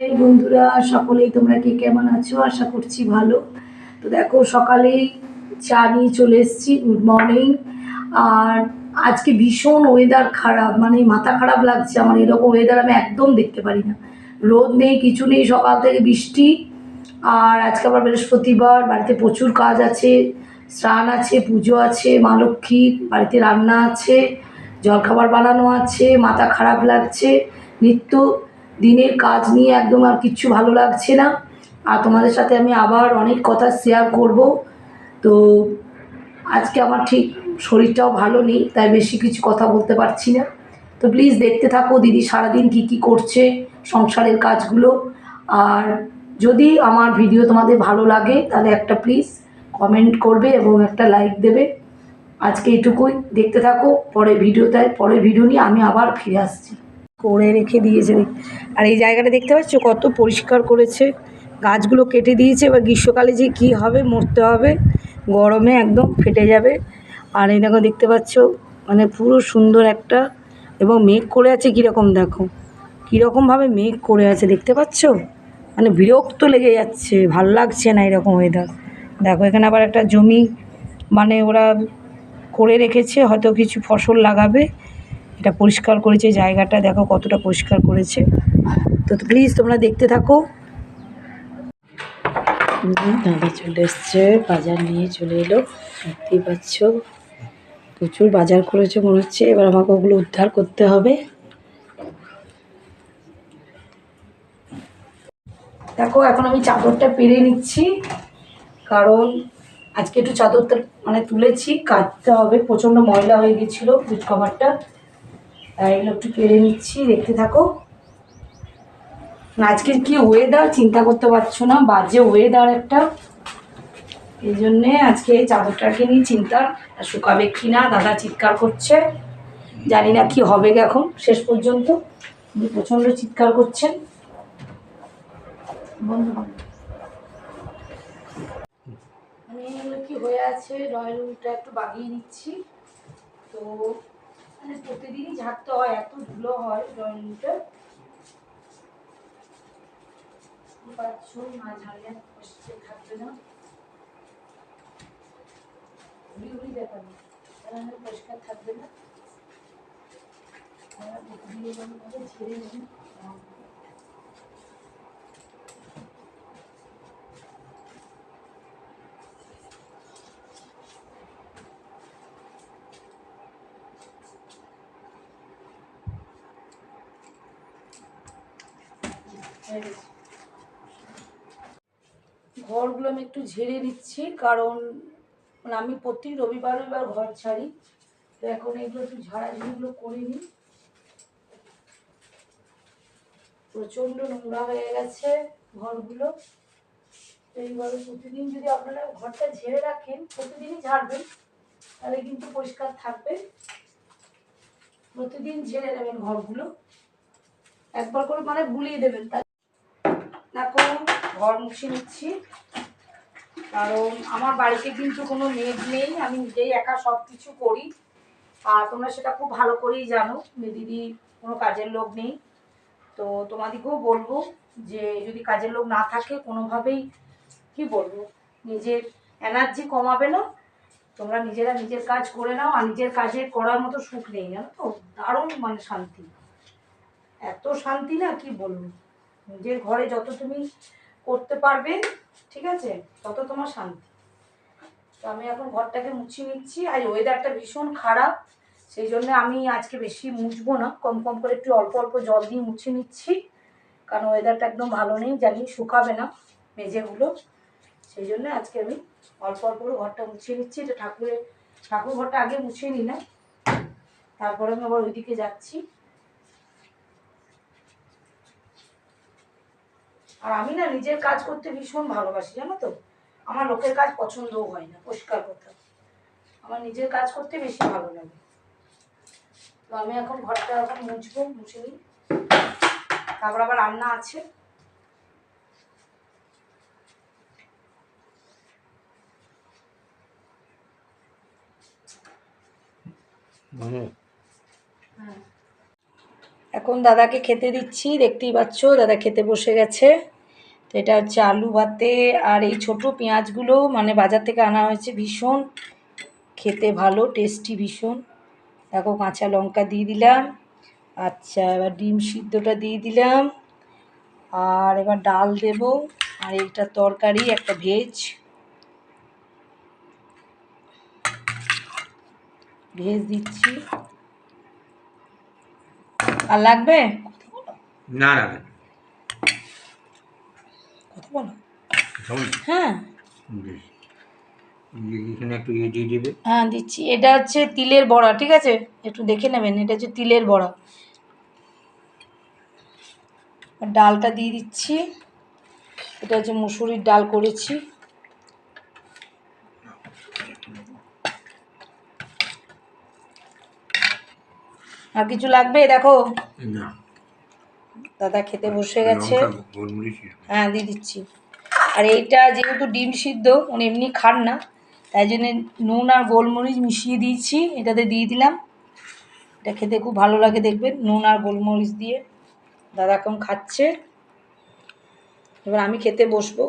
এই বন্ধুরা, সকলেই তোমরা কে কেমন আছো? আশা করছি ভালো। তো দেখো, সকালেই চা নিয়ে চলে এসেছি। গুড মর্নিং আর আজকে ভীষণ ওয়েদার খারাপ মানে মাথা খারাপ লাগছে আমার। এরকম ওয়েদার আমি একদম দেখতে পারি না। রোদ নেই, কিছু নেই, সকাল থেকে বৃষ্টি। আর আজকে আবার বৃহস্পতিবার, বাড়িতে প্রচুর কাজ আছে। স্নান আছে, পুজো আছে, মা লক্ষ্মী, বাড়িতে রান্না আছে, জলখাবার বানানো আছে, মাথা খারাপ লাগছে, নিত্য দিনের কাজ নিয়ে একদম আর কিচ্ছু ভালো লাগছে না। আর তোমাদের সাথে আমি আবার অনেক কথা শেয়ার করব। তো আজকে আমার ঠিক শরীরটাও ভালো নেই, তাই বেশি কিছু কথা বলতে পারছি না। তো প্লিজ দেখতে থাকো দিদি সারাদিন কী কী করছে, সংসারের কাজগুলো। আর যদি আমার ভিডিও তোমাদের ভালো লাগে, তাহলে একটা প্লিজ কমেন্ট করবে এবং একটা লাইক দেবে। আজকে এটুকুই, দেখতে থাকো পরে ভিডিওতে পরের ভিডিও নিয়ে আমি আবার ফিরে আসছি। করে রেখে দিয়েছে আর এই জায়গাটা দেখতে পাচ্ছ? কত পরিষ্কার করেছে। গাছগুলো কেটে দিয়েছে। এবার গ্রীষ্মকালে যে কী হবে, মরতে হবে, গরমে একদম ফেটে যাবে। আর এই দেখো, দেখতে পাচ্ছ? মানে পুরো সুন্দর একটা এবং মেঘ করে আছে কীরকম দেখো? কীরকমভাবে মেঘ করে আছে, দেখতে পাচ্ছ? মানে বিরক্ত লেগে যাচ্ছে, ভালো লাগছে না এরকম ওয়েদার দেখো, এখানে আবার একটা জমি মানে ওরা করে রেখেছে, হয়তো কিছু ফসল লাগাবে। এটা পরিষ্কার করেছে জায়গাটা দেখো কতটা পরিষ্কার করেছে। তো প্লিজ তোমরা দেখতে থাকো। দাদা চলে এসছে, বাজার নিয়ে চলে এলো। দেখতেই পাচ্ছ, প্রচুর বাজার করেছে মনে হচ্ছে। এবার আমাকে ওগুলো উদ্ধার করতে হবে। দেখো, এখন আমি চাদরটা পেরে নিচ্ছি, কারণ আজকে একটু চাদরটা মানে তুলেছি, কাটতে হবে, প্রচণ্ড ময়লা হয়ে গেছিল বিট এগুলো একটু পেরে নিচ্ছি, দেখতে থাকো। আজকের কি ওয়েদার চিন্তা করতে পারছ না, বাজে ওয়েদার একটা। এই জন্যে আজকে এই চাদরটাকে নিয়ে চিন্তা শুকাবে কি না, দাদা চিৎকার করছে। জানি না কি হবে এখন, শেষ পর্যন্ত। প্রচণ্ড চিৎকার করছেন। এগুলো কি হয়ে আছে ড্রয়িং রুমটা একটু বাগিয়ে নিচ্ছি। তো মানে ঝাড়তে হয়, এত ধুলো হয় ড্রয়িং রুমটা পাচ্ছ না। না দেখাবে পরিষ্কার থাকবে না। আমরা প্রতিদিন এরকম ভাবে ঝেড়ে নিই হয়ে গেছে। ঘরগুলো আমি একটু ঝেড়ে নিচ্ছি, কারণ মানে আমি প্রতি রবিবার রবিবার ঘর ছাড়ি, তো এখন এগুলো একটু ঝাড়াঝুড়িগুলো করে নিই। প্রচণ্ড নোংরা হয়ে গেছে ঘরগুলো। এইভাবে প্রতিদিন যদি আপনারা ঘরটা ঝেড়ে রাখেন, প্রতিদিনই ঝাড়বেন, তাহলে কিন্তু পরিষ্কার থাকবে। প্রতিদিন ঝেড়ে নেবেন ঘরগুলো। একবার করে মানে বুলিয়ে দেবেন দেখো ঘর মুছে নিচ্ছি। কারণ আমার বাড়িতে কিন্তু কোনো মেড নেই, আমি নিজেই একা সব কিছু করি। আর তোমরা সেটা খুব ভালো করেই জানো দিদি কোনো কাজের লোক নেই। তো তোমাদেরকেও বলব যে যদি কাজের লোক না থাকে, কোনোভাবেই কি বলব, নিজের এনার্জি কমাবে না। তোমরা নিজেরা নিজের কাজ করে নাও, আর নিজের কাজে করার মতো সুখ নেই, জানো তো? দারুণ মানে শান্তি। এত শান্তি না, কি বলব? নিজের ঘরে যত তুমি করতে পারবে, ঠিক আছে? তত তোমার শান্তি। তো আমি এখন ঘরটাকে মুছিয়ে নিচ্ছি। আর ওয়েদারটা ভীষণ খারাপ, সেই জন্য আমি আজকে বেশি মুছবো না। কম কম করে একটু অল্প অল্প জল দিয়ে মুছে নিচ্ছি। কারণ ওয়েদারটা একদম ভালো নেই জানি শুকাবে না মেঝেগুলো। সেই জন্য আজকে আমি অল্প অল্প করে ঘরটা মুছিয়ে নিচ্ছি। এটা ঠাকুরের, ঠাকুর ঘরটা আগে মুছিয়ে নিই না তারপরে আমি আবার ওইদিকে যাচ্ছি। আর আমি না নিজের কাজ করতে ভীষণ ভালোবাসি জানো তো? আমার লোকের কাজ পছন্দও হয় না পরিষ্কার করতে আমার নিজের কাজ করতে বেশি ভালো লাগে। তো আমি এখন ঘরটা এখন মুছবো মুছে নিই। তারপর আবার রান্না আছে। হ্যাঁ। এখন দাদাকে খেতে দিচ্ছি দেখতেই পাচ্ছ দাদা খেতে বসে গেছে। তো এটা হচ্ছে আলু ভাতে, আর এই ছোট পেঁয়াজগুলো মানে বাজার থেকে আনা হয়েছে ভীষণ। খেতে ভালো, টেস্টি ভীষণ। দেখো কাঁচা লঙ্কা দিয়ে দিলাম। আচ্ছা এবার ডিম সিদ্ধটা দিয়ে দিলাম। আর এবার ডাল দেব। আর এইটা তরকারি, একটা ভেজ। ভেজ দিচ্ছি। আর লাগবে? না না না কথা বলো কেমন হ্যাঁ। একটু ইয়ে দিয়ে দেবে। হ্যাঁ দিচ্ছি। এটা হচ্ছে তিলের বড়া ঠিক আছে? একটু দেখে নেবেন এটা হচ্ছে তিলের বড়া। ডালটা দিয়ে দিচ্ছি। এটা হচ্ছে মুসুরির ডাল করেছি। আর কিছু লাগবে? দেখো। দাদা খেতে বসে গেছে। হ্যাঁ দিয়ে দিচ্ছি। আর এইটা যেহেতু ডিম সিদ্ধ, উনি এমনি খান না, তাই জন্য নুন আর গোলমরিচ মিশিয়ে দিয়েছি, এটাতে দিয়ে দিলাম। এটা খেতে খুব ভালো লাগে দেখবেন, নুন আর গোলমরিচ দিয়ে দাদা এখন খাচ্ছে। এবার আমি খেতে বসবো।